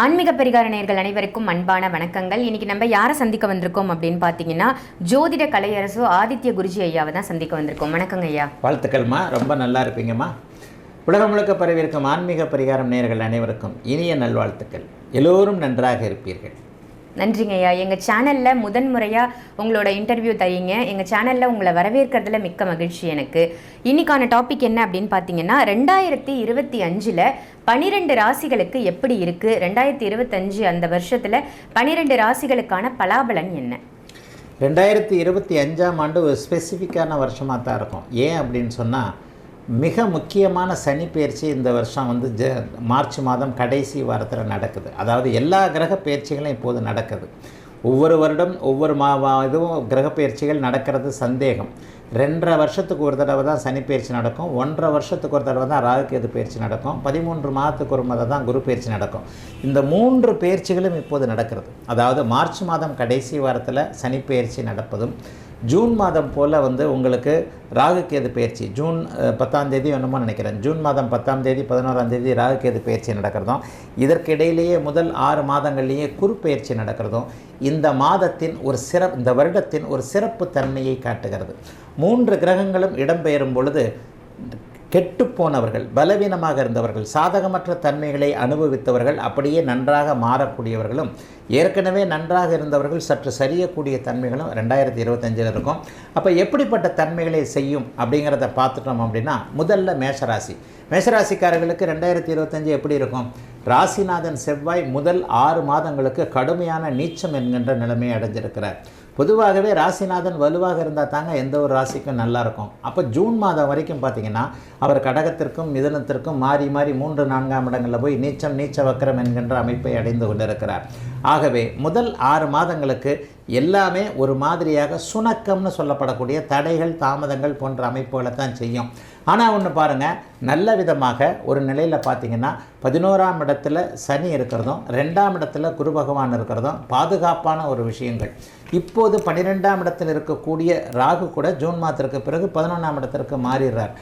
ஆன்மீக பரிகார நேயர்கள் அனைவருக்கும் அன்பான வணக்கங்கள். இன்றைக்கி நம்ம யாரை சந்திக்க வந்திருக்கோம் அப்படின்னு பார்த்தீங்கன்னா ஜோதிட கலையரசு ஆதித்ய குருஜி ஐயாவை தான் சந்திக்க வந்திருக்கோம். வணக்கங்க ஐயா. வாழ்த்துக்கள்மா. ரொம்ப நல்லா இருப்பீங்கம்மா. உலகம் முழுக்க பரவியிருக்கும் ஆன்மீக பரிகாரம் நேயர்கள் அனைவருக்கும் இனிய நல்வாழ்த்துக்கள். எல்லோரும் நன்றாக இருப்பீர்கள். நன்றிங்க ஐயா. எங்கள் சேனலில் முதன்முறையாக உங்களோட இன்டர்வியூ தரீங்க. எங்கள் சேனலில் உங்களை வரவேற்கிறதுல மிக்க மகிழ்ச்சி எனக்கு. இன்னைக்கான டாபிக் என்ன அப்படின்னு பார்த்தீங்கன்னா ரெண்டாயிரத்தி இருபத்தி அஞ்சில் பனிரெண்டு ராசிகளுக்கு எப்படி இருக்குது ரெண்டாயிரத்தி இருபத்தஞ்சு அந்த வருஷத்தில் பனிரெண்டு ராசிகளுக்கான பலாபலன் என்ன? ரெண்டாயிரத்தி இருபத்தி அஞ்சாம் ஆண்டு ஒரு ஸ்பெசிஃபிக்கான வருஷமாக தான் இருக்கும். ஏன் அப்படின்னு சொன்னால் மிக முக்கியமான சனி பயிற்சி இந்த வருஷம் வந்து ஜ மார்ச் மாதம் கடைசி வாரத்தில் நடக்குது. அதாவது எல்லா கிரக பயிற்சிகளும் இப்போது நடக்குது. ஒவ்வொரு வருடம் ஒவ்வொரு மா இதுவும் கிரக பயிற்சிகள் நடக்கிறது சந்தேகம். ரெண்டரை வருஷத்துக்கு ஒரு தடவை தான் சனி பயிற்சி நடக்கும். ஒன்றரை வருஷத்துக்கு ஒரு தடவை தான் ராகுகேது பயிற்சி நடக்கும். பதிமூன்று மாதத்துக்கு ஒரு முறை தான் குரு பயிற்சி நடக்கும். இந்த மூன்று பயிற்சிகளும் இப்போது நடக்கிறது. அதாவது மார்ச் மாதம் கடைசி வாரத்தில் சனி பயிற்சி நடப்பதும் ஜூன் மாதம் போல் வந்து உங்களுக்கு ராகுகேது பயிற்சி ஜூன் பத்தாம் தேதி என்னமோ நினைக்கிறேன். ஜூன் மாதம் பத்தாம் தேதி பதினோராம் தேதி ராகுகேது பயிற்சி நடக்கிறதும் இதற்கிடையிலேயே முதல் ஆறு மாதங்கள்லேயே குரு பயிற்சி நடக்கிறதும் இந்த மாதத்தின் ஒரு சிறப்பு இந்த வருடத்தின் ஒரு சிறப்பு தன்மையை காட்டுகிறது. மூன்று கிரகங்களும் இடம்பெயரும் பொழுது கெட்டுப்போனவர்கள் பலவீனமாக இருந்தவர்கள் சாதகமற்ற தன்மைகளை அனுபவித்தவர்கள் அப்படியே நன்றாக மாறக்கூடியவர்களும் ஏற்கனவே நன்றாக இருந்தவர்கள் சற்று சரியக்கூடிய தன்மைகளும் ரெண்டாயிரத்தி இருபத்தஞ்சில் இருக்கும். அப்போ எப்படிப்பட்ட தன்மைகளை செய்யும் அப்படிங்கிறத பார்த்துட்டோம் அப்படின்னா முதல்ல மேஷராசி. மேஷராசிக்காரர்களுக்கு ரெண்டாயிரத்தி இருபத்தஞ்சு எப்படி இருக்கும்? ராசிநாதன் செவ்வாய் முதல் ஆறு மாதங்களுக்கு கடுமையான நீச்சம் என்கின்ற நிலைமையை அடைஞ்சிருக்கிறார். பொதுவாகவே ராசிநாதன் வலுவாக இருந்தால் தாங்க எந்த ஒரு ராசிக்கும் நல்லாயிருக்கும் அப்போ ஜூன் மாதம் வரைக்கும் பார்த்தீங்கன்னா அவர் கடகத்திற்கும் மிதனத்திற்கும் மாறி மாறி மூன்று நான்காம் இடங்களில் போய் நீச்சம் நீச்ச வக்கரம் என்கின்ற அமைப்பை அடைந்து கொண்டிருக்கிறார். ஆகவே முதல் ஆறு மாதங்களுக்கு எல்லாமே ஒரு மாதிரியாக சுணக்கம்னு சொல்லப்படக்கூடிய தடைகள் தாமதங்கள் போன்ற அமைப்புகளை தான் செய்யும். ஆனால் ஒன்று பாருங்கள் நல்ல விதமாக ஒரு நிலையில் பார்த்தீங்கன்னா பதினோராம் இடத்துல சனி இருக்கிறதும் ரெண்டாம் இடத்துல குரு பகவான் இருக்கிறதும் பாதுகாப்பான ஒரு விஷயங்கள். இப்போது பன்னிரெண்டாம் இடத்தில் இருக்கக்கூடிய ராகு கூட ஜூன் மாதத்திற்கு பிறகு பதினொன்றாம் இடத்திற்கு மாறிடுறார்.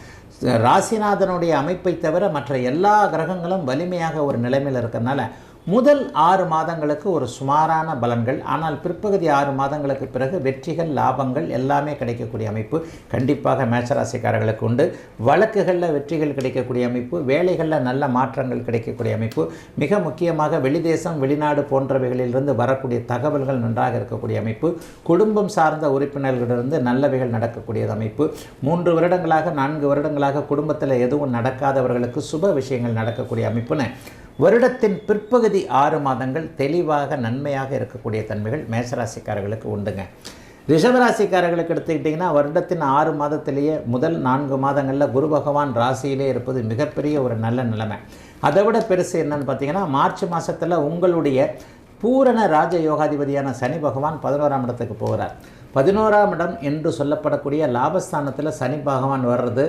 ராசிநாதனுடைய அமைப்பை தவிர மற்ற எல்லா கிரகங்களும் வலிமையாக ஒரு நிலைமையில் இருக்கிறதுனால முதல் ஆறு மாதங்களுக்கு ஒரு சுமாரான பலன்கள் ஆனால் பிற்பகுதி ஆறு மாதங்களுக்கு பிறகு வெற்றிகள் லாபங்கள் எல்லாமே கிடைக்கக்கூடிய அமைப்பு கண்டிப்பாக மேசராசிக்காரர்களுக்கு உண்டு. வழக்குகளில் வெற்றிகள் கிடைக்கக்கூடிய அமைப்பு வேலைகளில் நல்ல மாற்றங்கள் கிடைக்கக்கூடிய அமைப்பு. மிக முக்கியமாக வெளிதேசம் வெளிநாடு போன்றவைகளிலிருந்து வரக்கூடிய தகவல்கள் நன்றாக இருக்கக்கூடிய அமைப்பு. குடும்பம் சார்ந்த உறுப்பினர்களிடந்து நல்லவைகள் நடக்கக்கூடிய அமைப்பு. மூன்று வருடங்களாக நான்கு வருடங்களாக குடும்பத்தில் எதுவும் நடக்காதவர்களுக்கு சுப விஷயங்கள் நடக்கக்கூடிய அமைப்புன்னு வருடத்தின் பிற்பகுதி ஆறு மாதங்கள் தெளிவாக நன்மையாக இருக்கக்கூடிய தன்மைகள் மேசராசிக்காரர்களுக்கு உண்டுங்க. ரிஷபராசிக்காரர்களுக்கு எடுத்துக்கிட்டிங்கன்னா வருடத்தின் ஆறு மாதத்திலேயே முதல் நான்கு மாதங்களில் குரு பகவான் ராசியிலே இருப்பது மிகப்பெரிய ஒரு நல்ல நிலைமை. அதை விட பெருசு என்னன்னு பார்த்தீங்கன்னா மார்ச் மாதத்தில் உங்களுடைய பூரண ராஜ யோகாதிபதியான சனி பகவான் பதினோராம் இடத்துக்கு போகிறார் பதினோராம் இடம் என்று சொல்லப்படக்கூடிய லாபஸ்தானத்தில் சனி பகவான் வர்றது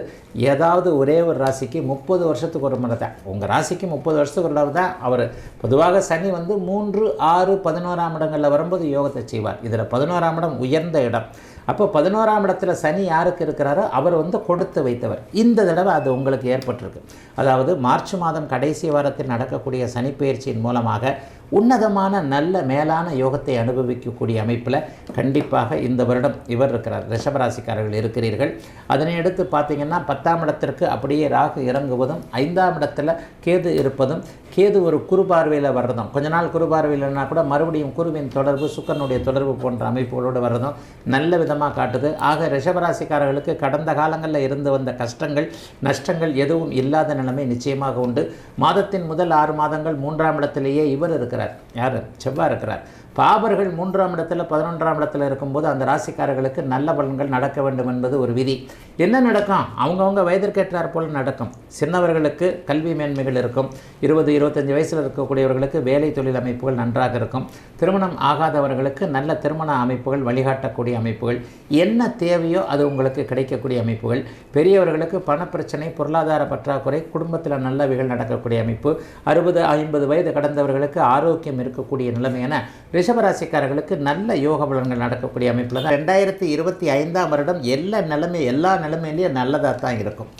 ஏதாவது ஒரே ஒரு ராசிக்கு முப்பது வருஷத்துக்கு ஒரு முறை தான். உங்கள் ராசிக்கு முப்பது வருஷத்துக்கு ஒரு தடவை தான் அவர். பொதுவாக சனி வந்து மூன்று ஆறு பதினோராம் இடங்களில் வரும்போது யோகத்தை செய்வார். இதில் பதினோராம் இடம் உயர்ந்த இடம். அப்போ பதினோராம் இடத்துல சனி யாருக்கு இருக்கிறாரோ அவர் வந்து கொடுத்து வைத்தவர். இந்த தடவை அது உங்களுக்கு ஏற்பட்டிருக்கு. அதாவது மார்ச் மாதம் கடைசி வாரத்தில் நடக்கக்கூடிய சனி பயிற்சியின் மூலமாக உன்னதமான நல்ல மேலான யோகத்தை அனுபவிக்கக்கூடிய அமைப்பில் கண்டிப்பாக இந்த வருடம் இவர் இருக்கிறார். ரிஷபராசிக்காரர்கள் இருக்கிறீர்கள். அதனை அடுத்து பார்த்தீங்கன்னா பத்தாம் இடத்திற்கு அப்படியே ராகு இறங்குவதும் ஐந்தாம் இடத்துல கேது இருப்பதும் கேது ஒரு குறுபார்வையில் வர்றதும் கொஞ்ச நாள் குறுபார்வையில்னா கூட மறுபடியும் குருவின் தொடர்பு சுக்கரனுடைய தொடர்பு போன்ற அமைப்புகளோடு வர்றதும் நல்ல விதமாக காட்டுது. ஆக ரிஷபராசிக்காரர்களுக்கு கடந்த காலங்களில் இருந்து வந்த கஷ்டங்கள் நஷ்டங்கள் எதுவும் இல்லாத நிலைமை நிச்சயமாக உண்டு. மாதத்தின் முதல் ஆறு மாதங்கள் மூன்றாம் இடத்திலேயே இவர் இருக்கிறார். இருக்கிறார். யார்? செவ்வாய் இருக்கிறார். பாபர்கள் மூன்றாம் இடத்துல பதினொன்றாம் இடத்துல இருக்கும்போது அந்த ராசிக்காரர்களுக்கு நல்ல பலன்கள் நடக்க வேண்டும் என்பது ஒரு விதி. என்ன நடக்கும்? அவங்கவுங்க வயதிற்கேற்றார் போல் நடக்கும். சின்னவர்களுக்கு கல்வி மேன்மைகள் இருக்கும். இருபது இருபத்தஞ்சி வயசில் இருக்கக்கூடியவர்களுக்கு வேலை தொழில் அமைப்புகள் நன்றாக இருக்கும். திருமணம் ஆகாதவர்களுக்கு நல்ல திருமண அமைப்புகள் வழிகாட்டக்கூடிய அமைப்புகள். என்ன தேவையோ அது உங்களுக்கு கிடைக்கக்கூடிய அமைப்புகள். பெரியவர்களுக்கு பணப்பிரச்சனை பொருளாதார பற்றாக்குறை குடும்பத்தில் நல்லவைகள் நடக்கக்கூடிய அமைப்பு. அறுபது ஐம்பது வயது கடந்தவர்களுக்கு ஆரோக்கியம் இருக்கக்கூடிய நிலைமை என ரிஷபராசிக்காரர்களுக்கு நல்ல யோக பலன்கள் நடக்கக்கூடிய அமைப்பில் தான். ரெண்டாயிரத்தி இருபத்தி ஐந்தாம் வருடம் எல்லா நிலைமை எல்லா நிலைமையிலையும் நல்லதாக தான் இருக்கும்.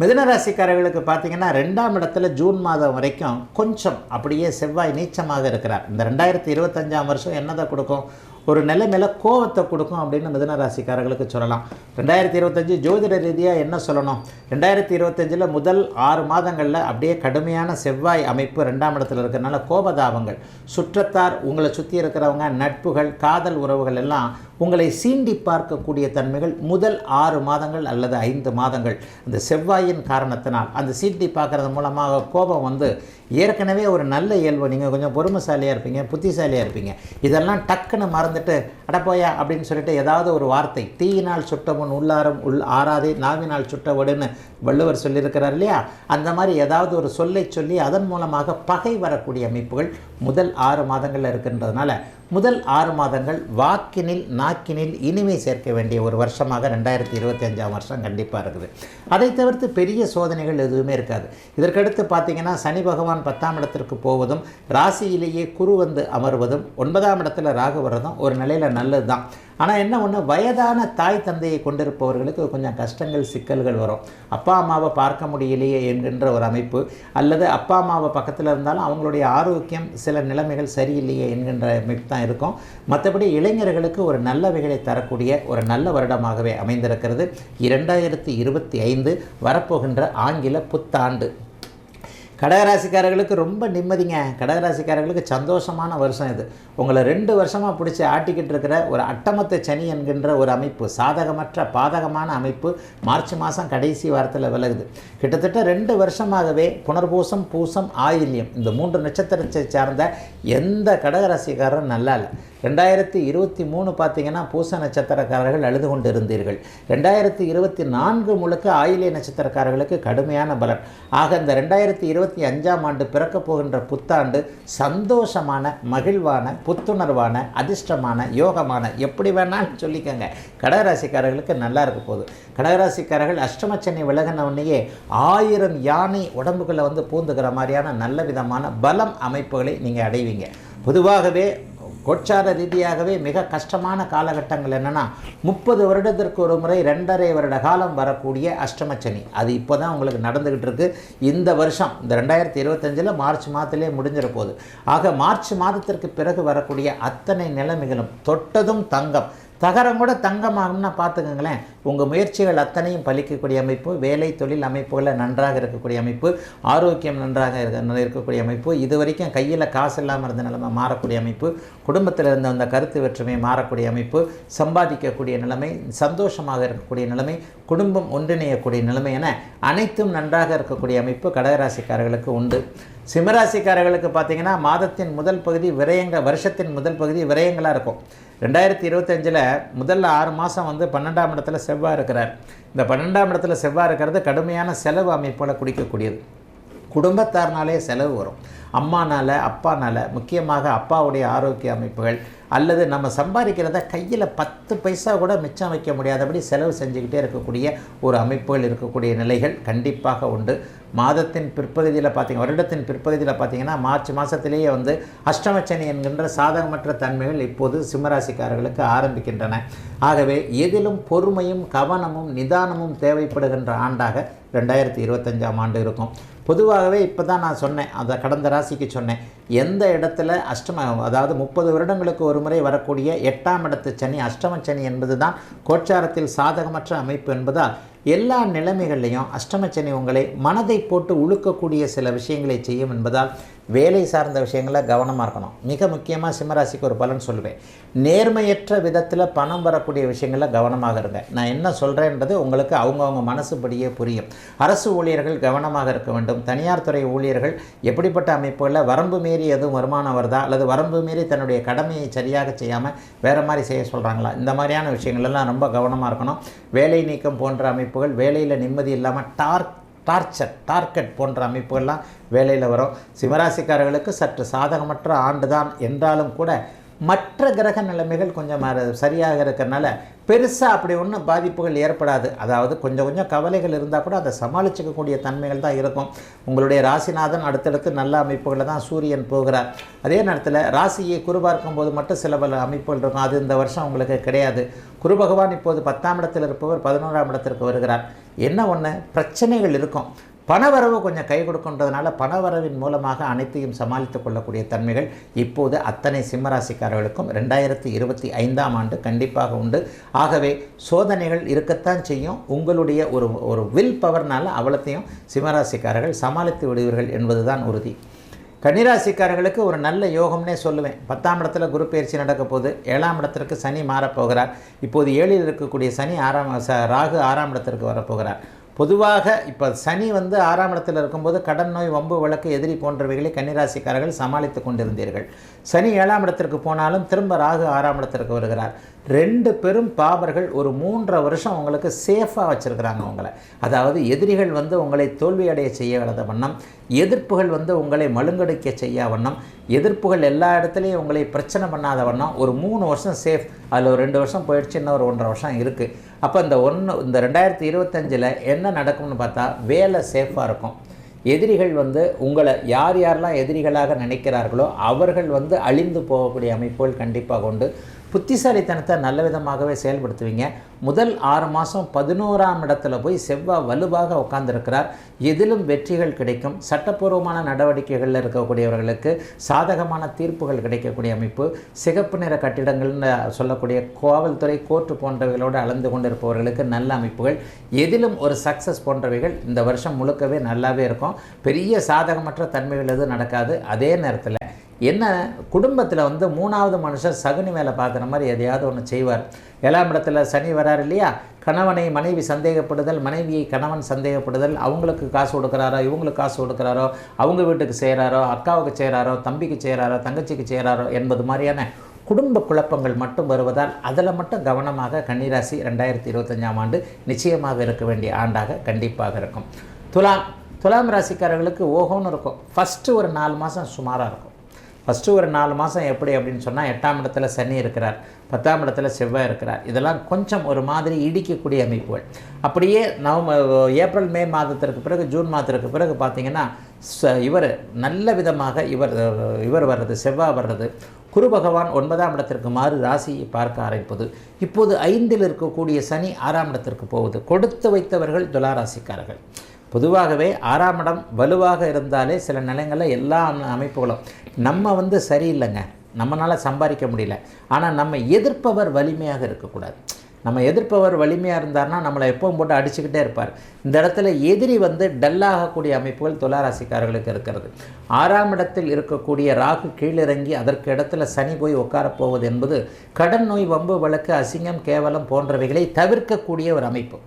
மிதனராசிக்காரர்களுக்கு பார்த்தீங்கன்னா ரெண்டாம் இடத்துல ஜூன் மாதம் வரைக்கும் கொஞ்சம் அப்படியே செவ்வாய் நீச்சமாக இருக்கிறார். இந்த ரெண்டாயிரத்தி இருபத்தஞ்சாம் வருஷம் என்னதை கொடுக்கும்? ஒரு நிலைமையில கோவத்தை கொடுக்கும் அப்படின்னு மிதனராசிக்காரர்களுக்கு சொல்லலாம். ரெண்டாயிரத்தி இருபத்தஞ்சு ஜோதிட ரீதியாக என்ன சொல்லணும்? ரெண்டாயிரத்தி இருபத்தஞ்சில் முதல் ஆறு மாதங்களில் அப்படியே கடுமையான செவ்வாய் அமைப்பு ரெண்டாம் இடத்துல இருக்கிறனால கோபதாபங்கள். சுற்றத்தார் உங்களை சுற்றி இருக்கிறவங்க நட்புகள் காதல் உறவுகள் எல்லாம் உங்களை சீண்டி பார்க்கக்கூடிய தன்மைகள் முதல் ஆறு மாதங்கள் அல்லது ஐந்து மாதங்கள். அந்த செவ்வாயின் காரணத்தினால் அந்த சீண்டி பார்க்கறது மூலமாக கோபம் வந்து ஏற்கனவே ஒரு நல்ல இயல்பு. நீங்கள் கொஞ்சம் பொறுமைசாலியாக இருப்பீங்க புத்திசாலியாக இருப்பீங்க. இதெல்லாம் டக்குன்னு மறந்துட்டு அடப்போயா அப்படின்னு சொல்லிட்டு ஏதாவது ஒரு வார்த்தை. தீயினால் சுட்டமுன் உள்ளாரம் உள் ஆறாதே நாவினால் சுட்டவடுன்னு வள்ளுவர் சொல்லியிருக்கிறார் இல்லையா? அந்த மாதிரி ஏதாவது ஒரு சொல்லை சொல்லி அதன் மூலமாக பகை வரக்கூடிய அமைப்புகள் முதல் ஆறு மாதங்களில் இருக்கின்றதுனால முதல் ஆறு மாதங்கள் வாக்கினில் நாக்கினில் இனிமை சேர்க்க வேண்டிய ஒரு வருஷமாக ரெண்டாயிரத்தி இருபத்தி அஞ்சாம் வருஷம் கண்டிப்பாக இருக்குது. அதை தவிர்த்து பெரிய சோதனைகள் எதுவுமே இருக்காது. இதற்கடுத்து பார்த்தீங்கன்னா சனி பகவான் பத்தாம் இடத்திற்கு போவதும் ராசியிலேயே குரு வந்து அமர்வதும் ஒன்பதாம் இடத்துல ராகு வர்றதும் ஒரு நிலையில் நல்லது தான் ஆனால் என்ன ஒன்று வயதான தாய் தந்தையை கொண்டிருப்பவர்களுக்கு கொஞ்சம் கஷ்டங்கள் சிக்கல்கள் வரும். அப்பா அம்மாவை பார்க்க முடியலையே என்கின்ற ஒரு அமைப்பு அல்லது அப்பா அம்மாவை பக்கத்தில் இருந்தாலும் அவங்களுடைய ஆரோக்கியம் சில நிலைமைகள் சரியில்லையே என்கின்ற அமைப்பு தான் இருக்கும். மற்றபடி இளைஞர்களுக்கு ஒரு நல்லவைகளை தரக்கூடிய ஒரு நல்ல வருடமாகவே அமைந்திருக்கிறது. இரண்டாயிரத்தி இருபத்தி ஐந்து வரப்போகின்ற ஆங்கில புத்தாண்டு. கடகராசிக்காரர்களுக்கு ரொம்ப நிம்மதிங்க. கடகராசிக்காரர்களுக்கு சந்தோஷமான வருஷம் இது. உங்களை ரெண்டு வருஷமாக பிடிச்சி ஆட்டிக்கிட்டு இருக்கிற ஒரு அட்டமத்த சனி என்கின்ற ஒரு அமைப்பு சாதகமற்ற பாதகமான அமைப்பு மார்ச் மாதம் கடைசி வாரத்தில் விலகுது. கிட்டத்தட்ட ரெண்டு வருஷமாகவே புனர்பூசம் பூசம் ஆயில்யம் இந்த மூன்று நட்சத்திரத்தை சார்ந்த எந்த கடகராசிக்காரரும் நல்லா இல்லை. ரெண்டாயிரத்தி இருபத்தி மூணு பார்த்தீங்கன்னா பூச நட்சத்திரக்காரர்கள் அழுது கொண்டு இருந்தீர்கள் ரெண்டாயிரத்தி இருபத்தி நான்கு முழுக்க ஆயிலிய நட்சத்திரக்காரர்களுக்கு கடுமையான பலன். ஆக இந்த ரெண்டாயிரத்தி இருபத்தி அஞ்சாம் ஆண்டு பிறக்கப் போகின்ற புத்தாண்டு சந்தோஷமான மகிழ்வான புத்துணர்வான அதிர்ஷ்டமான யோகமான எப்படி வேணாலும் சொல்லிக்கோங்க. கடகராசிக்காரர்களுக்கு நல்லா இருக்க போகுது. கடகராசிக்காரர்கள் அஷ்டம சென்னை உடனேயே ஆயிரம் யானை உடம்புக்குள்ளே வந்து பூந்துக்கிற மாதிரியான நல்ல விதமான பலம் அமைப்புகளை நீங்கள் அடைவீங்க. பொதுவாகவே கோட்சார ரீதியாகவே மிக கஷ்டமான காலகட்டங்கள் என்னென்னா முப்பது வருடத்திற்கு ஒரு முறை ரெண்டரை வருட காலம் வரக்கூடிய அஷ்டமச்சனி அது இப்போ தான் உங்களுக்கு நடந்துக்கிட்டு இருக்கு. இந்த வருஷம் இந்த ரெண்டாயிரத்தி இருபத்தஞ்சில் மார்ச் மாதத்திலே முடிஞ்சிட போகுது ஆக மார்ச் மாதத்திற்கு பிறகு வரக்கூடிய அத்தனை நிலைமைகளும் தொட்டதும் தங்கம். தகரம் கூட தங்கமாகும்னா பார்த்துக்கோங்களேன். உங்கள் முயற்சிகள் அத்தனையும் பலிக்கக்கூடிய அமைப்பு வேலை தொழில் அமைப்புகளில் நன்றாக இருக்கக்கூடிய அமைப்பு ஆரோக்கியம் நன்றாக இருக்க இருக்கக்கூடிய அமைப்பு இது வரைக்கும் கையில் காசு இல்லாமல் இருந்த நிலைமை மாறக்கூடிய அமைப்பு குடும்பத்தில் இருந்த அந்த கருத்து வேற்றுமை மாறக்கூடிய அமைப்பு சம்பாதிக்கக்கூடிய நிலைமை சந்தோஷமாக இருக்கக்கூடிய நிலைமை குடும்பம் ஒன்றிணையக்கூடிய நிலைமை என அனைத்தும் நன்றாக இருக்கக்கூடிய அமைப்பு கடகராசிக்காரர்களுக்கு உண்டு. சிம்மராசிக்காரர்களுக்கு பார்த்தீங்கன்னா மாதத்தின் முதல் பகுதி விரயங்க வருஷத்தின் முதல் பகுதி விரயங்களாக இருக்கும். ரெண்டாயிரத்தி இருபத்தஞ்சில் முதல்ல ஆறு மாதம் வந்து பன்னெண்டாம் இடத்துல செவ்வாய் இருக்கிறார். இந்த பன்னெண்டாம் இடத்துல செவ்வாய் இருக்கிறது கடுமையான செலவு அமைப்போல் குடிக்கக்கூடியது. குடும்பத்தார்னாலே செலவு வரும். அம்மானால அப்பானால முக்கியமாக அப்பாவுடைய ஆரோக்கிய அமைப்புகள் அல்லது நம்ம சம்பாதிக்கிறத கையில் பத்து பைசா கூட மிச்சம் வைக்க முடியாதபடி செலவு செஞ்சுக்கிட்டே இருக்கக்கூடிய ஒரு அமைப்புகள் இருக்கக்கூடிய நிலைகள் கண்டிப்பாக உண்டு. மாதத்தின் பிற்பகுதியில் பார்த்திங்க வருடத்தின் பிற்பகுதியில் பார்த்திங்கன்னா மார்ச் மாதத்திலேயே வந்து அஷ்டமச்சனி என்கின்ற சாதகமற்ற தன்மைகள் இப்போது சிம்மராசிக்காரர்களுக்கு ஆரம்பிக்கின்றன. ஆகவே எதிலும் பொறுமையும் கவனமும் நிதானமும் தேவைப்படுகின்ற ஆண்டாக ரெண்டாயிரத்தி இருபத்தஞ்சாம் ஆண்டு இருக்கும். பொதுவாகவே இப்போ தான் நான் சொன்னேன் அதை கடந்த ராசிக்கு சொன்னேன். எந்த இடத்துல அஷ்டம அதாவது முப்பது வருடங்களுக்கு ஒரு முறை வரக்கூடிய எட்டாம் இடத்து சனி அஷ்டம சனி என்பது தான் கோச்சாரத்தில் சாதகமற்ற அமைப்பு என்பதால் எல்லா நிலைமைகள்லையும் அஷ்டமச்சனி உங்களை மனதை போட்டு உழுக்கக்கூடிய சில விஷயங்களை செய்யும் என்பதால் வேலை சார்ந்த விஷயங்களில் கவனமாக இருக்கணும். மிக முக்கியமாக சிம்மராசிக்கு ஒரு பலன் சொல்லுவேன். நேர்மையற்ற விதத்தில் பணம் வரக்கூடிய விஷயங்களில் கவனமாக இருங்க. நான் என்ன சொல்கிறேன்றது உங்களுக்கு அவங்கவுங்க மனசுபடியே புரியும். அரசு ஊழியர்கள் கவனமாக இருக்க வேண்டும். தனியார் துறை ஊழியர்கள் எப்படிப்பட்ட அமைப்புகளில் வரம்பு மீறி எதுவும் வருமானம் வருதா? அல்லது வரம்பு மீறி தன்னுடைய கடமையை சரியாக செய்யாமல் வேறு மாதிரி செய்ய சொல்கிறாங்களா இந்த மாதிரியான விஷயங்கள்லாம் ரொம்ப கவனமாக இருக்கணும். வேலை நீக்கம் போன்ற அமைப்பு அமைப்புகள் வேலையில் நிம்மதி இல்லாமல் டார்க் டார்ச்சர் டார்கெட் போன்ற அமைப்புகள்லாம் வேலையில் வரும். சிம்மராசிக்காரர்களுக்கு சற்று சாதகமற்ற ஆண்டு தான் என்றாலும் கூட மற்ற கிரக நிலைமைகள் கொஞ்சம் சரியாக இருக்கிறனால பெருசாக அப்படி ஒன்றும் பாதிப்புகள் ஏற்படாது. அதாவது கொஞ்சம் கொஞ்சம் கவலைகள் இருந்தால் கூட அதை சமாளிச்சிக்கக்கூடிய தன்மைகள் தான் இருக்கும். உங்களுடைய ராசிநாதன் அடுத்தடுத்து நல்ல அமைப்புகளை தான் சூரியன் போகிறார். அதே நேரத்தில் ராசியை குறுபார்க்கும் போது மட்டும் சில பல அமைப்புகள் இருக்கும். அது இந்த வருஷம் உங்களுக்கு கிடையாது. குரு பகவான் இப்போது பத்தாம் இடத்தில் இருப்பவர் பதினோராம் இடத்திற்கு வருகிறார். என்ன ஒன்று பிரச்சனைகள் இருக்கும். பணவரவு கொஞ்சம் கை கொடுக்கின்றதுனால பணவரவின் மூலமாக அனைத்தையும் சமாளித்துக் கொள்ளக்கூடிய தன்மைகள் இப்போது அத்தனை சிம்மராசிக்காரர்களுக்கும் ரெண்டாயிரத்தி இருபத்தி ஐந்தாம் ஆண்டு கண்டிப்பாக உண்டு. ஆகவே சோதனைகள் இருக்கத்தான் செய்யும். உங்களுடைய ஒரு ஒரு வில் பவர்னால் அவ்வளத்தையும் சிம்மராசிக்காரர்கள் சமாளித்து விடுவீர்கள் என்பதுதான் உறுதி. கன்னிராசிக்காரர்களுக்கு ஒரு நல்ல யோகம்னே சொல்லுவேன். பத்தாம் இடத்துல குரு பயிற்சி நடக்க போது ஏழாம் இடத்திற்கு சனி மாறப்போகிறார் இப்போது ஏழில் இருக்கக்கூடிய சனி ஆறாம் ச- ராகு ஆறாம் இடத்திற்கு வரப்போகிறார் பொதுவாக இப்போ சனி வந்து ஆறாம் இடத்தில் இருக்கும்போது கடன் நோய் வம்பு வழக்கு எதிரி போன்றவைகளை கன்னிராசிக்காரர்கள் சமாளித்து கொண்டிருந்தீர்கள். சனி ஏழாம் இடத்திற்கு போனாலும் திரும்ப ராகு ஆறாம் இடத்திற்கு வருகிறார். ரெண்டு பெரும் பாவர்கள் ஒரு மூன்றரை வருஷம் உங்களுக்கு சேஃபாக வச்சுருக்கிறாங்க உங்களை. அதாவது எதிரிகள் வந்து உங்களை தோல்வியடைய செய்ய வண்ணம் எதிர்ப்புகள் வந்து உங்களை மழுங்கடிக்க செய்ய வண்ணம் எதிர்ப்புகள் எல்லா இடத்துலையும் உங்களை பிரச்சனை பண்ணாத வண்ணம் ஒரு மூணு வருஷம் சேஃப் அதில் ஒரு ரெண்டு வருஷம் போயிடுச்சு இன்னும் ஒரு ஒன்றரை வருஷம் இருக்குது அப்போ இந்த ஒன்று இந்த ரெண்டாயிரத்தி இருபத்தஞ்சில் என்ன நடக்கும்னு பார்த்தா வேலை சேஃபாக இருக்கும். எதிரிகள் வந்து உங்களை யார் யாரெல்லாம் எதிரிகளாக நினைக்கிறார்களோ அவர்கள் வந்து அழிந்து போகக்கூடிய அமைப்புகள் கண்டிப்பாக உண்டு. புத்திசாலித்தனத்தை நல்ல விதமாகவே செயல்படுத்துவீங்க. முதல் ஆறு மாதம் பதினோராம் இடத்துல போய் செவ்வாய் வலுவாக உட்கார்ந்துருக்கிறார் எதிலும் வெற்றிகள் கிடைக்கும். சட்டப்பூர்வமான நடவடிக்கைகளில் இருக்கக்கூடியவர்களுக்கு சாதகமான தீர்ப்புகள் கிடைக்கக்கூடிய அமைப்பு. சிகப்பு நிற கட்டிடங்கள்னு சொல்லக்கூடிய காவல்துறை கோர்ட்டு போன்றவைகளோடு அளந்து கொண்டிருப்பவர்களுக்கு நல்ல அமைப்புகள். எதிலும் ஒரு சக்ஸஸ் போன்றவைகள் இந்த வருஷம் முழுக்கவே நல்லாவே இருக்கும். பெரிய சாதகமற்ற தன்மைகள் எதுவும் நடக்காது. அதே நேரத்தில் என்ன? குடும்பத்தில் வந்து மூணாவது மனுஷன் சகுனி மேலே பார்க்குற மாதிரி எதையாவது ஒன்று செய்வார். ஏழாம் இடத்துல சனி வரார் இல்லையா? கணவனை மனைவி சந்தேகப்படுதல் மனைவியை கணவன் சந்தேகப்படுதல் அவங்களுக்கு காசு கொடுக்குறாரோ இவங்களுக்கு காசு கொடுக்குறாரோ அவங்க வீட்டுக்கு செய்கிறாரோ அக்காவுக்கு செய்கிறாரோ தம்பிக்கு செய்கிறாரோ தங்கச்சிக்கு செய்கிறாரோ என்பது மாதிரியான குடும்ப குழப்பங்கள் மட்டும் வருவதால் அதில் மட்டும் கவனமாக கன்னிராசி ரெண்டாயிரத்தி இருபத்தஞ்சாம் ஆண்டு நிச்சயமாக இருக்க வேண்டிய ஆண்டாக கண்டிப்பாக இருக்கும். துலாம் துலாம் ராசிக்காரர்களுக்கு ஓஹோன்னு இருக்கும். ஃபஸ்ட்டு ஒரு நாலு மாதம் சுமாராக இருக்கும். ஃபஸ்ட்டு ஒரு நாலு மாதம் எப்படி அப்படின்னு சொன்னால் எட்டாம் இடத்துல சனி இருக்கிறார் பத்தாம் இடத்துல செவ்வாய் இருக்கிறார். இதெல்லாம் கொஞ்சம் ஒரு மாதிரி இடிக்கக்கூடிய அமைப்புகள். அப்படியே நவம்பர் ஏப்ரல் மே மாதத்திற்கு பிறகு ஜூன் மாதத்திற்கு பிறகு பார்த்திங்கன்னா ச- இவர் நல்ல விதமாக இவர் இவர் வர்றது செவ்வாய் வர்றது. குரு பகவான் ஒன்பதாம் இடத்திற்கு மாறு ராசியை பார்க்க ஆரம்பிப்பது. இப்போது ஐந்தில் இருக்கக்கூடிய சனி ஆறாம் இடத்திற்கு போவது. கொடுத்து வைத்தவர்கள் துளாராசிக்காரர்கள். பொதுவாகவே ஆறாம் இடம் வலுவாக இருந்தாலே சில நிலைங்களில் எல்லா அமைப்புகளும் நம்ம வந்து சரியில்லைங்க. நம்மளால் சம்பாதிக்க முடியல. ஆனால் நம்ம எதிர்ப்பவர் வலிமையாக இருக்கக்கூடாது. நம்ம எதிர்ப்பவர் வலிமையாக இருந்தார்னா நம்மளை எப்பவும் போட்டு அடிச்சுக்கிட்டே இருப்பார். இந்த இடத்துல எதிரி வந்து டல்லாகக்கூடிய அமைப்புகள் துளாராசிக்காரர்களுக்கு இருக்கிறது. ஆறாம் இடத்தில் இருக்கக்கூடிய ராகு கீழிறங்கி அதற்கு இடத்துல சனி போய் உட்காரப்போவது என்பது கடன் நோய் வம்பு வழக்கு அசிங்கம் கேவலம் போன்றவைகளை தவிர்க்கக்கூடிய ஒரு அமைப்பு.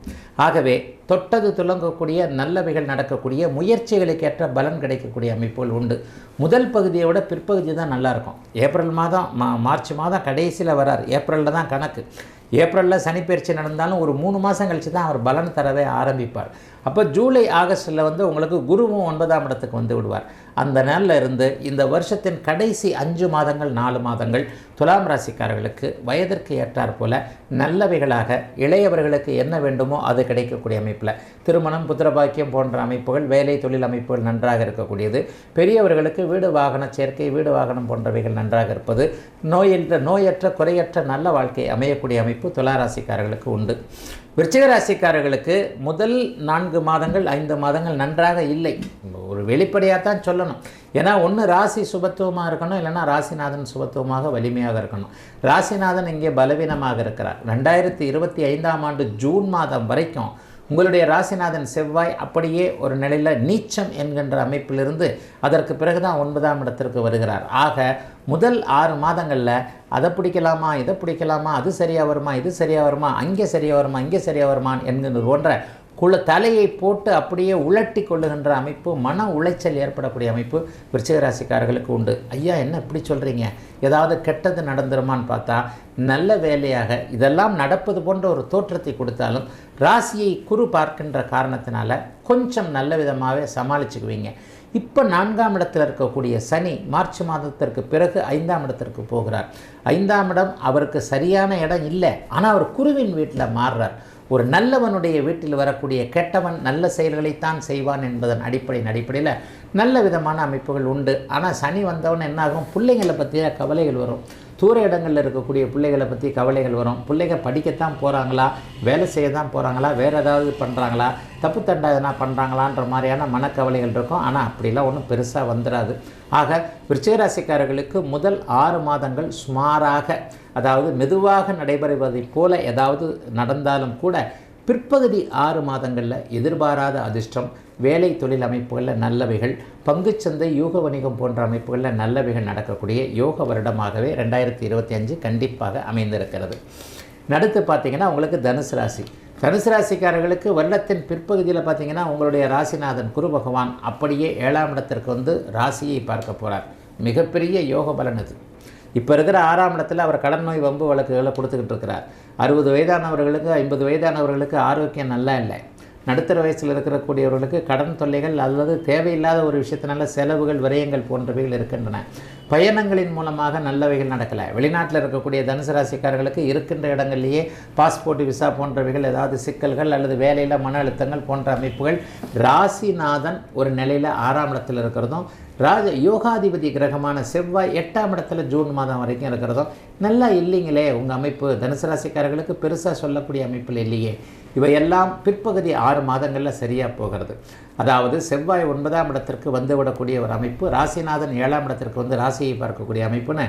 ஆகவே தொட்டது துலங்கக்கூடிய நல்லவைகள் நடக்கக்கூடிய முயற்சிகளுக்கேற்ற பலன் கிடைக்கக்கூடிய அமைப்புகள் உண்டு. முதல் பகுதியை விட பிற்பகுதி தான் நல்லாயிருக்கும் ஏப்ரல் மாதம் மா மார்ச் மாதம் கடைசியில் வரார். ஏப்ரலில் தான் கணக்கு. ஏப்ரலில் சனிப்பெயர்ச்சி நடந்தாலும் ஒரு மூணு மாதம் கழித்து தான் அவர் பலன் தரவே ஆரம்பிப்பார். அப்போ ஜூலை ஆகஸ்ட்டில் வந்து உங்களுக்கு குருவும் ஒன்பதாம் இடத்துக்கு வந்து விடுவார். அந்த நாளில் இருந்து இந்த வருஷத்தின் கடைசி அஞ்சு மாதங்கள் நாலு மாதங்கள் துலாம் ராசிக்காரர்களுக்கு வயதிற்கு ஏற்றார் போல நல்லவைகளாக இளையவர்களுக்கு என்ன வேண்டுமோ அது கிடைக்கக்கூடிய அமைப்பில். திருமணம் புத்திரபாக்கியம் போன்ற அமைப்புகள் வேலை தொழில் அமைப்புகள் நன்றாக இருக்கக்கூடியது. பெரியவர்களுக்கு வீடு வாகன சேர்க்கை வீடு வாகனம் போன்றவைகள் நன்றாக இருப்பது. நோயற்ற நோயற்ற குறையற்ற நல்ல வாழ்க்கை அமையக்கூடிய அமைப்பு துலாராசிக்காரர்களுக்கு உண்டு. விருச்சிகராசிக்காரர்களுக்கு முதல் நான்கு மாதங்கள் ஐந்து மாதங்கள் நன்றாக இல்லை. ஒரு வெளிப்படையாக தான் சொல்லணும். ஏன்னா ஒன்று ராசி சுபத்துவமாக இருக்கணும் இல்லைன்னா ராசிநாதன் சுபத்துவமாக வலிமையாக இருக்கணும். ராசிநாதன் இங்கே பலவீனமாக இருக்கிறார். ரெண்டாயிரத்தி இருபத்தி ஐந்தாம் ஆண்டு ஜூன் மாதம் வரைக்கும் உங்களுடைய ராசிநாதன் செவ்வாய் அப்படியே ஒரு நிலையில் நீச்சம் என்கின்ற அமைப்பிலிருந்து அதற்கு பிறகு தான் ஒன்பதாம் இடத்திற்கு வருகிறார். ஆக முதல் ஆறு மாதங்களில் அதை பிடிக்கலாமா இதை பிடிக்கலாமா அது சரியாக வருமா இது சரியாக வருமா அங்கே சரியாக வருமா இங்கே சரியாக வருமா என்கின்ற போன்ற குள தலையை போட்டு அப்படியே உலட்டி கொள்ளுகின்ற அமைப்பு மன உளைச்சல் ஏற்படக்கூடிய அமைப்பு விருச்சிகராசிக்காரர்களுக்கு உண்டு. ஐயா என்ன இப்படி சொல்கிறீங்க ஏதாவது கெட்டது நடந்துருமான்னு பார்த்தா நல்ல வேலையாக இதெல்லாம் நடப்பது போன்ற ஒரு தோற்றத்தை கொடுத்தாலும் ராசியை குரு பார்க்கின்ற காரணத்தினால கொஞ்சம் நல்ல விதமாகவே சமாளிச்சுக்குவீங்க. இப்போ நான்காம் இடத்தில் இருக்கக்கூடிய சனி மார்ச் மாதத்திற்கு பிறகு ஐந்தாம் இடத்திற்கு போகிறார். ஐந்தாம் இடம் அவருக்கு சரியான இடம் இல்லை. ஆனால் அவர் குருவின் வீட்டில் மாறுறார். ஒரு நல்லவனுடைய வீட்டில் வரக்கூடிய கெட்டவன் நல்ல செயல்களைத்தான் செய்வான் என்பதன் அடிப்படையின் அடிப்படையில் நல்ல விதமான அமைப்புகள் உண்டு. ஆனால் சனி வந்தவன் என்னாகும்? பிள்ளைங்களை பற்றிய கவலைகள் வரும். தூர இடங்களில் இருக்கக்கூடிய பிள்ளைகளை பற்றி கவலைகள் வரும். பிள்ளைங்க படிக்கத்தான் போகிறாங்களா வேலை செய்ய தான் போகிறாங்களா வேறு ஏதாவது பண்ணுறாங்களா தப்பு தண்டா எதனா பண்ணுறாங்களான்ற மாதிரியான மனக்கவலைகள் இருக்கும். ஆனால் அப்படிலாம் ஒன்றும் பெருசாக வந்துடாது ஆக விருச்சிகராசிக்காரர்களுக்கு முதல் ஆறு மாதங்கள் சுமாராக அதாவது மெதுவாக நடைபெறுவதைப் போல ஏதாவது நடந்தாலும் கூட பிற்பகுதி ஆறு மாதங்களில் எதிர்பாராத அதிர்ஷ்டம் வேலை தொழில் அமைப்புகளில் நல்லவைகள் பங்குச்சந்தை யூக வணிகம் போன்ற அமைப்புகளில் நல்லவைகள் நடக்கக்கூடிய யோக வருடமாகவே ரெண்டாயிரத்தி இருபத்தி அஞ்சு கண்டிப்பாக அமைந்திருக்கிறது. நடுத்து பார்த்தீங்கன்னா உங்களுக்கு தனுசு ராசி. தனுசு ராசிக்காரர்களுக்கு வருடத்தின் பிற்பகுதியில் பார்த்தீங்கன்னா உங்களுடைய ராசிநாதன் குரு பகவான் அப்படியே ஏழாம் இடத்திற்கு வந்து ராசியை பார்க்க போகிறார் மிகப்பெரிய யோக பலன் இது இப்போ இருக்கிற ஆறாம் இடத்துல அவர் கடன் நோய் வம்பு வழக்குகளை கொடுத்துக்கிட்டு இருக்கிறார். அறுபது வயதானவர்களுக்கு ஐம்பது வயதானவர்களுக்கு ஆரோக்கியம் நல்லா இல்லை. நடுத்தர வயசில் இருக்கக்கூடியவர்களுக்கு கடன் தொல்லைகள் அல்லது தேவையில்லாத ஒரு விஷயத்தினால செலவுகள் விரயங்கள் போன்றவைகள் இருக்கின்றன. பயணங்களின் மூலமாக நல்லவைகள் நடக்கலை. வெளிநாட்டில் இருக்கக்கூடிய தனுசு ராசிக்காரர்களுக்கு இருக்கின்ற இடங்கள்லேயே பாஸ்போர்ட் விசா போன்றவைகள் ஏதாவது சிக்கல்கள் அல்லது வேலையில் மன அழுத்தங்கள் போன்ற அமைப்புகள் ராசிநாதன் ஒரு நிலையில் ஆறாம் இடத்தில் இருக்கிறதும் ராஜ யோகாதிபதி கிரகமான செவ்வாய் எட்டாம் இடத்துல ஜூன் மாதம் வரைக்கும் இருக்கிறதும் நல்லா இல்லைங்களே உங்கள் அமைப்பு. தனுசு ராசிக்காரர்களுக்கு பெருசாக சொல்லக்கூடிய அமைப்பில் இல்லையே. இவையெல்லாம் பிற்பகுதி ஆறு மாதங்களில் சரியாக போகிறது. அதாவது செவ்வாய் ஒன்பதாம் இடத்திற்கு வந்து விடக்கூடிய ஒரு அமைப்பு ராசிநாதன் ஏழாம் இடத்திற்கு வந்து ராசியை பார்க்கக்கூடிய அமைப்புன்னு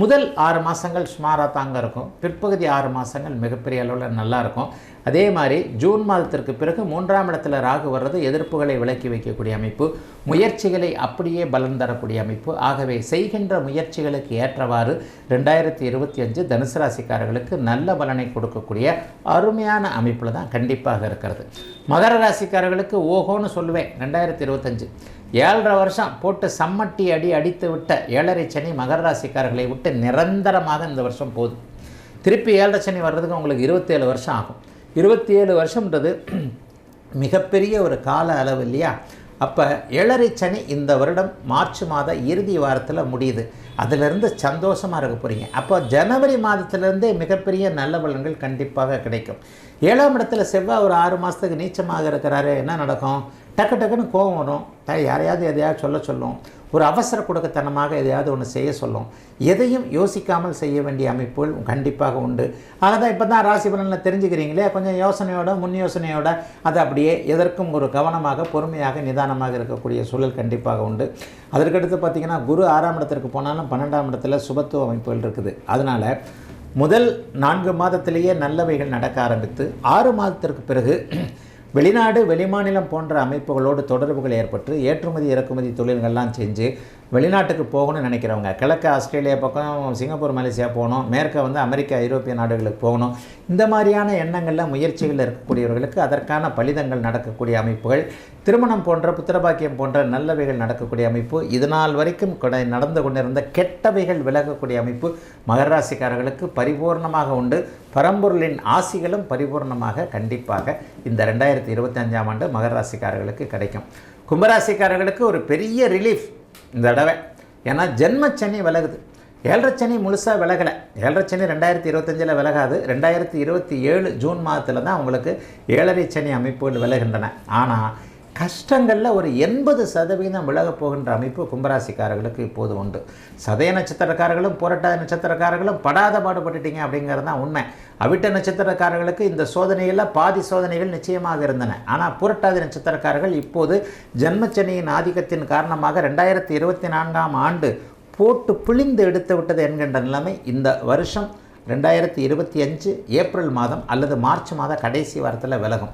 முதல் ஆறு மாதங்கள் சுமாராக தாங்க இருக்கும். பிற்பகுதி ஆறு மாதங்கள் மிகப்பெரிய அளவில் நல்லா இருக்கும். அதே மாதிரி ஜூன் மாதத்திற்கு பிறகு மூன்றாம் இடத்துல ராகு வர்றது எதிர்ப்புகளை விலக்கி வைக்கக்கூடிய அமைப்பு முயற்சிகளை அப்படியே பலன் தரக்கூடிய அமைப்பு. ஆகவே செய்கின்ற முயற்சிகளுக்கு ஏற்றவாறு ரெண்டாயிரத்தி இருபத்தி அஞ்சு தனுசு ராசிக்காரர்களுக்கு நல்ல பலனை கொடுக்கக்கூடிய அருமையான அமைப்பில் தான் கண்டிப்பாக இருக்கிறது. மகர ராசிக்காரர்களுக்கு ஓஹோன்னு சொல்லுவேன் ரெண்டாயிரத்தி இருபத்தஞ்சு. ஏழரை வருஷம் போட்டு சம்மட்டி அடி அடித்து விட்ட ஏழரை சனி மகர ராசிக்காரர்களை விட்டு நிரந்தரமாக இந்த வருஷம் போகுது திருப்பி ஏழரை சனி வர்றதுக்கு உங்களுக்கு இருபத்தேழு வருஷம் ஆகும். இருபத்தி ஏழு வருஷம்ன்றது மிகப்பெரிய ஒரு கால அளவு இல்லையா? அப்போ ஏழரை சனி இந்த வருடம் மார்ச் மாத இறுதி வாரத்தில் முடியுது. அதிலிருந்து சந்தோஷமாக இருக்க போகிறீங்க அப்போ ஜனவரி மாதத்திலேருந்தே மிகப்பெரிய நல்ல பலன்கள் கண்டிப்பாக கிடைக்கும். ஏழாம் இடத்துல செவ்வாய் ஒரு ஆறு மாதத்துக்கு நீச்சமாக இருக்கிறாரு என்ன நடக்கும்? டக்கு டக்குன்னு கோபம் வரும். யாரையாவது எதையாவது சொல்ல சொல்லும். ஒரு அவசர கொடுக்கத்தனமாக எதையாவது ஒன்று செய்ய சொல்லும். எதையும் யோசிக்காமல் செய்ய வேண்டிய அமைப்புகள் கண்டிப்பாக உண்டு. அதான் இப்போ தான் ராசி பலனில் தெரிஞ்சுக்கிறீங்களே கொஞ்சம் யோசனையோட முன் யோசனையோட அதை அப்படியே எதற்கும் ஒரு கவனமாக பொறுமையாக நிதானமாக இருக்கக்கூடிய சூழல் கண்டிப்பாக உண்டு. அதற்கடுத்து பார்த்திங்கன்னா குரு ஆறாம் இடத்திற்கு போனாலும் பன்னெண்டாம் இடத்துல சுபத்துவ அமைப்புகள் இருக்குது. அதனால் முதல் நான்கு மாதத்திலேயே நல்லவைகள் நடக்க ஆரம்பித்து ஆறு மாதத்திற்கு பிறகு வெளிநாடு வெளிமாநிலம் போன்ற அமைப்புகளோடு தொடர்புகள் ஏற்பட்டு ஏற்றுமதி இறக்குமதி தொழில்கள்லாம் செஞ்சு வெளிநாட்டுக்கு போகணும்னு நினைக்கிறவங்க கிழக்கு ஆஸ்திரேலியா பக்கம் சிங்கப்பூர் மலேசியா போகணும் மேற்க வந்து அமெரிக்கா ஐரோப்பிய நாடுகளுக்கு போகணும். இந்த மாதிரியான எண்ணங்களில் முயற்சிகளில் இருக்கக்கூடியவர்களுக்கு அதற்கான பலிதங்கள் நடக்கக்கூடிய அமைப்புகள் திருமணம் போன்ற புத்திரபாக்கியம் போன்ற நல்லவைகள் நடக்கக்கூடிய அமைப்பு இதனால் வரைக்கும் நடந்து கொண்டிருந்த கெட்டவைகள் விலகக்கூடிய அமைப்பு மகராசிக்காரர்களுக்கு பரிபூர்ணமாக உண்டு. பரம்பொருளின் ஆசிகளும் பரிபூர்ணமாக கண்டிப்பாக இந்த ரெண்டாயிரத்தி இருபத்தஞ்சாம் ஆண்டு மகராசிக்காரர்களுக்கு கிடைக்கும். கும்பராசிக்காரர்களுக்கு ஒரு பெரிய ரிலீஃப் இந்த தடவை. ஏன்னா ஜென்மச்சனி விலகுது. ஏழரை சனி முழுசாக விலகலை. ஏழரை சனி ரெண்டாயிரத்தி இருபத்தஞ்சில் விலகாது. ரெண்டாயிரத்தி இருபத்தி ஏழு ஜூன் மாதத்தில் தான் உங்களுக்கு ஏழரை சனி அமைப்புகள் விலகின்றன. ஆனால் கஷ்டங்களில் ஒரு எண்பது சதவீதம் விலகப் போகின்ற அமைப்பு கும்பராசிக்காரர்களுக்கு இப்போது உண்டு. சதய நட்சத்திரக்காரர்களும் புரட்டாத நட்சத்திரக்காரர்களும் படாத பாடுபட்டுட்டீங்க அப்படிங்கிறது தான் உண்மை. அவிட்ட நட்சத்திரக்காரர்களுக்கு இந்த சோதனையில் பாதி சோதனைகள் நிச்சயமாக இருந்தன. ஆனால் புரட்டாதி நட்சத்திரக்காரர்கள் இப்போது ஜென்மச்சனியின் ஆதிக்கத்தின் காரணமாக ரெண்டாயிரத்தி இருபத்தி நான்காம் ஆண்டு போட்டு பிழிந்து எடுத்து விட்டது என்கின்ற நிலைமை இந்த வருஷம் ரெண்டாயிரத்தி இருபத்தி அஞ்சு ஏப்ரல் மாதம் அல்லது மார்ச் மாத கடைசி வாரத்தில் விலகும்.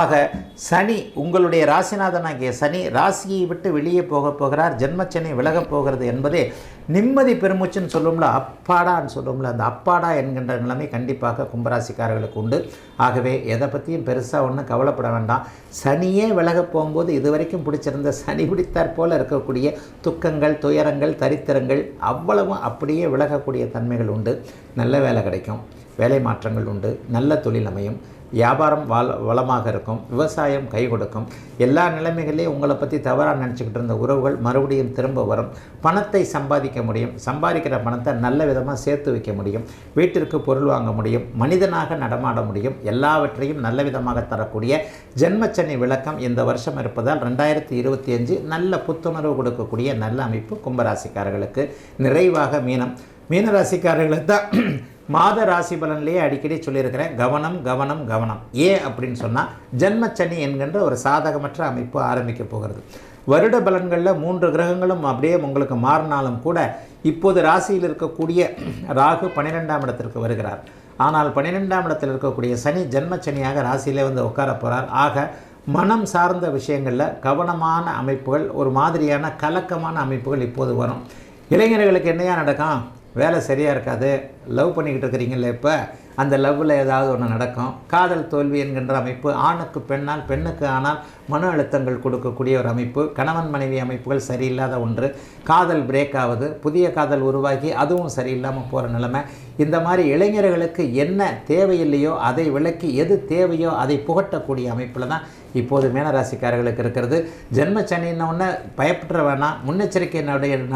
ஆக சனி உங்களுடைய ராசிநாதனாகிய சனி ராசியை விட்டு வெளியே போக போகிறார். ஜென்மச்சனி விலகப் போகிறது என்பதே நிம்மதி பெருமூச்சுன்னு சொல்லுவோம்ல அப்பாடான்னு சொல்லுவோம்ல அந்த அப்பாடா என்கின்ற நிலைமை கண்டிப்பாக கும்பராசிக்காரர்களுக்கு உண்டு. ஆகவே எதை பற்றியும் பெருசாக ஒன்றும் கவலைப்பட வேண்டாம். சனியே விலக போகும்போது இதுவரைக்கும் பிடிச்சிருந்த சனி பிடித்தாற் போல் இருக்கக்கூடிய துக்கங்கள் துயரங்கள் தரித்திரங்கள் அவ்வளவும் அப்படியே விலகக்கூடிய தன்மைகள் உண்டு. நல்ல வேலை கிடைக்கும். வேலை மாற்றங்கள் உண்டு. நல்ல தொழில் அமையும். வியாபாரம் வள வளமாக இருக்கும் விவசாயம் கை கொடுக்கும் எல்லா நிலைமைகளையும் உங்களை பற்றி தவறாக நினச்சிக்கிட்டு இருந்த உறவுகள் மறுபடியும் திரும்ப வரும். பணத்தை சம்பாதிக்க முடியும். சம்பாதிக்கிற பணத்தை நல்ல விதமாக சேர்த்து வைக்க முடியும். வீட்டிற்கு பொருள் வாங்க முடியும். மனிதனாக நடமாட முடியும். எல்லாவற்றையும் நல்ல விதமாக தரக்கூடிய ஜென்மச்சனி விளக்கம் இந்த வருஷம் இருப்பதால் ரெண்டாயிரத்தி இருபத்தி அஞ்சு நல்ல புத்துணர்வு கொடுக்கக்கூடிய நல்ல அமைப்பு கும்பராசிக்காரர்களுக்கு நிறைவாக மீனம். மீனராசிக்காரர்களுக்கு தான் மாத ராசி பலன்லேயே அடிக்கடி சொல்லியிருக்கிறேன். கவனம் கவனம் கவனம். ஏன் அப்படின்னு சொன்னால் ஜென்மச்சனி என்கின்ற ஒரு சாதகமற்ற அமைப்பு ஆரம்பிக்க போகிறது. வருட பலன்களில் மூன்று கிரகங்களும் அப்படியே உங்களுக்கு மாறினாலும் கூட இப்போது ராசியில் இருக்கக்கூடிய ராகு பன்னிரெண்டாம் இடத்திற்கு வருகிறார். ஆனால் பன்னிரெண்டாம் இடத்தில் இருக்கக்கூடிய சனி ஜென்மச்சனியாக ராசியிலே வந்து உட்கார போகிறார் ஆக மனம் சார்ந்த விஷயங்களில் கவனமான அமைப்புகள் ஒரு மாதிரியான கலக்கமான அமைப்புகள் இப்போது வரும். இளைஞர்களுக்கு என்னையா நடக்கும்? வேலை சரியாக இருக்காது. லவ் பண்ணிக்கிட்டு இருக்கிறீங்களே இப்போ? அந்த லவ்வில் ஏதாவது ஒன்று நடக்கும். காதல் தோல்வி என்கின்ற அமைப்பு ஆணுக்கு பெண்ணால் பெண்ணுக்கு ஆனால் மன அழுத்தங்கள் கொடுக்கக்கூடிய ஒரு அமைப்பு கணவன் மனைவி அமைப்புகள் சரியில்லாத ஒன்று காதல் பிரேக் ஆகுது புதிய காதல் உருவாகி அதுவும் சரியில்லாமல் போகிற நிலைமை. இந்த மாதிரி இளைஞர்களுக்கு என்ன தேவையில்லையோ அதை விளக்கி எது தேவையோ அதை புகட்டக்கூடிய அமைப்பில் தான் இப்போது மீனராசிக்காரர்களுக்கு இருக்கிறது. ஜென்ம சனின்னொன்னே பயப்பட வேணாம். முன்னெச்சரிக்கை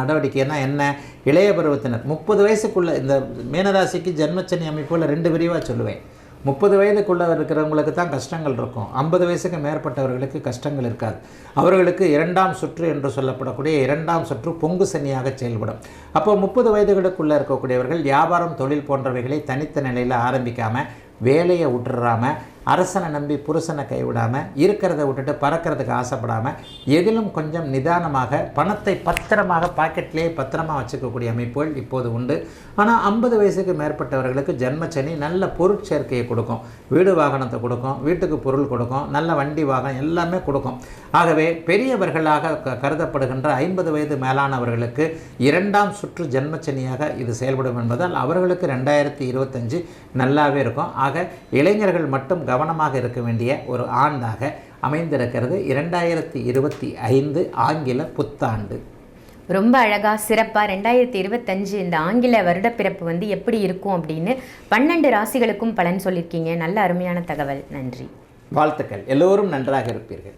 நடவடிக்கைன்னா என்ன? இளைய பருவத்தினர். முப்பது வயசுக்குள்ள இந்த மீனராசிக்கு ஜென்மச்சனி அமைப்புல ரெண்டு விரிவாக சொல்லுவேன். முப்பது வயதுக்குள்ளே இருக்கிறவங்களுக்கு தான் கஷ்டங்கள் இருக்கும். ஐம்பது வயசுக்கு மேற்பட்டவர்களுக்கு கஷ்டங்கள் இருக்காது. அவர்களுக்கு இரண்டாம் சுற்று என்று சொல்லப்படக்கூடிய இரண்டாம் சுற்று பொங்கு சனியாக செயல்படும். அப்போ முப்பது வயதுகளுக்குள்ளே இருக்கக்கூடியவர்கள் வியாபாரம் தொழில் போன்றவைகளை தனித்த நிலையில் ஆரம்பிக்காமல் வேலையை விட்டுறாமல் அரசனை நம்பி புருஷனை கைவிடாமல் இருக்கிறத விட்டுட்டு பறக்கிறதுக்கு ஆசைப்படாமல் எதிலும் கொஞ்சம் நிதானமாக பணத்தை பத்திரமாக பாக்கெட்லேயே பத்திரமா வச்சுக்கக்கூடிய அமைப்புகள் இப்போது உண்டு. ஆனால் ஐம்பது வயசுக்கு மேற்பட்டவர்களுக்கு ஜென்மச்சனி நல்ல பொருட்சேர்க்கையை கொடுக்கும். வீடு வாகனத்தை கொடுக்கும் வீட்டுக்கு பொருள் கொடுக்கும் நல்ல வண்டி வாகனம் எல்லாமே கொடுக்கும். ஆகவே பெரியவர்களாக க- கருதப்படுகின்ற ஐம்பது வயது மேலானவர்களுக்கு இரண்டாம் சுற்று ஜென்மச்சனியாக இது செயல்படும் என்பதால் அவர்களுக்கு ரெண்டாயிரத்தி இருபத்தஞ்சு நல்லாவே இருக்கும். ஆக இளைஞர்கள் மட்டும் கவனமாக இருக்க வேண்டிய ஒரு ஆண்டாக அமைந்திருக்கிறது இரண்டாயிரத்தி இருபத்தி ஐந்து ஆங்கில புத்தாண்டு. ரொம்ப அழகா சிறப்பா ரெண்டாயிரத்தி இருபத்தஞ்சு இந்த ஆங்கில வருடப்பிறப்பு வந்து எப்படி இருக்கும் அப்படின்னு பன்னெண்டு ராசிகளுக்கும் பலன் சொல்லியிருக்கீங்க. நல்ல அருமையான தகவல். நன்றி. வாழ்த்துக்கள். எல்லோரும் நன்றாக இருப்பீர்கள்.